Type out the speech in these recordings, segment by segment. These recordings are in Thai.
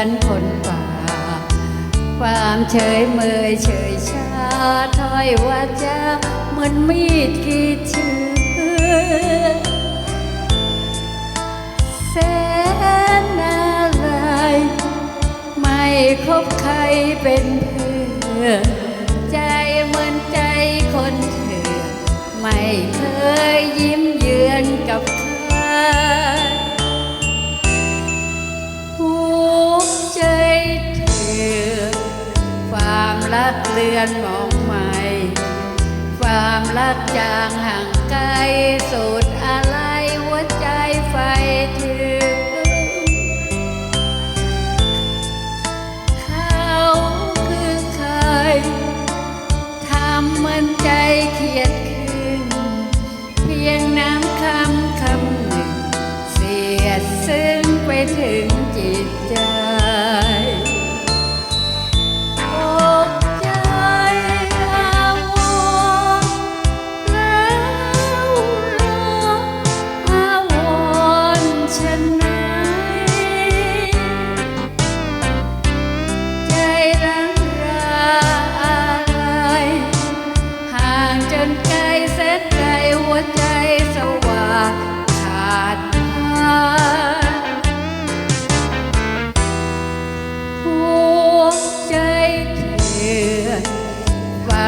อนคนป่า ความเฉยเมยเฉยชาถ้อยวาจาเหมือนมีดกีดเชื้อแสนอะไรไม่คบใครเป็นเพื่อนใจเหมือนใจคนเถื่อไม่เคยยิ้ม เลือนมองใหม่ ความรักจางห่างไกลสุดอะไร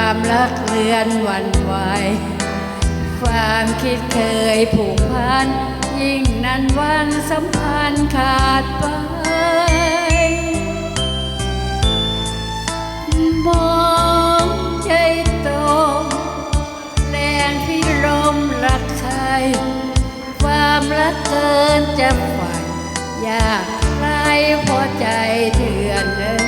ความรักเลือนวันไหวความคิดเคยผูกพัน ยิ่งนันวันสัมพันธ์ขาดไป มองใจตรงแรงที่ลมรักใคร ความรักเกินจะฝันอยากใครพอใจเถื่อนเออ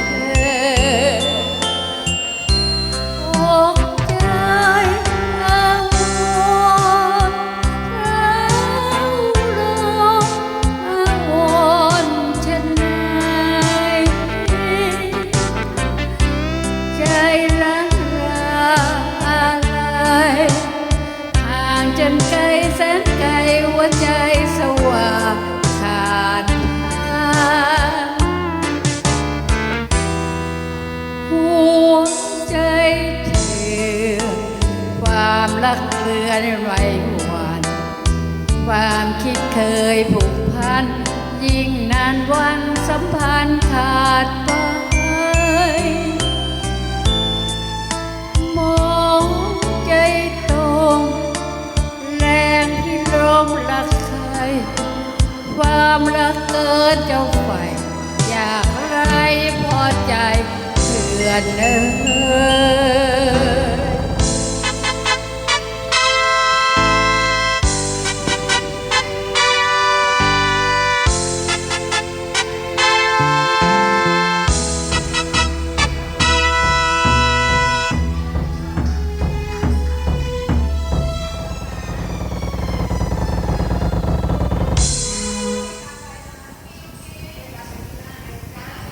ือนไหวหวันความคิดเคยผูกพัน ยิ่งนานวันสัมพันธ์ขาดไปมองใจตรงแรงที่ลมรักใคร ความรักเกินเจ้าไฟอยากไรพอใจเพื่อนเออ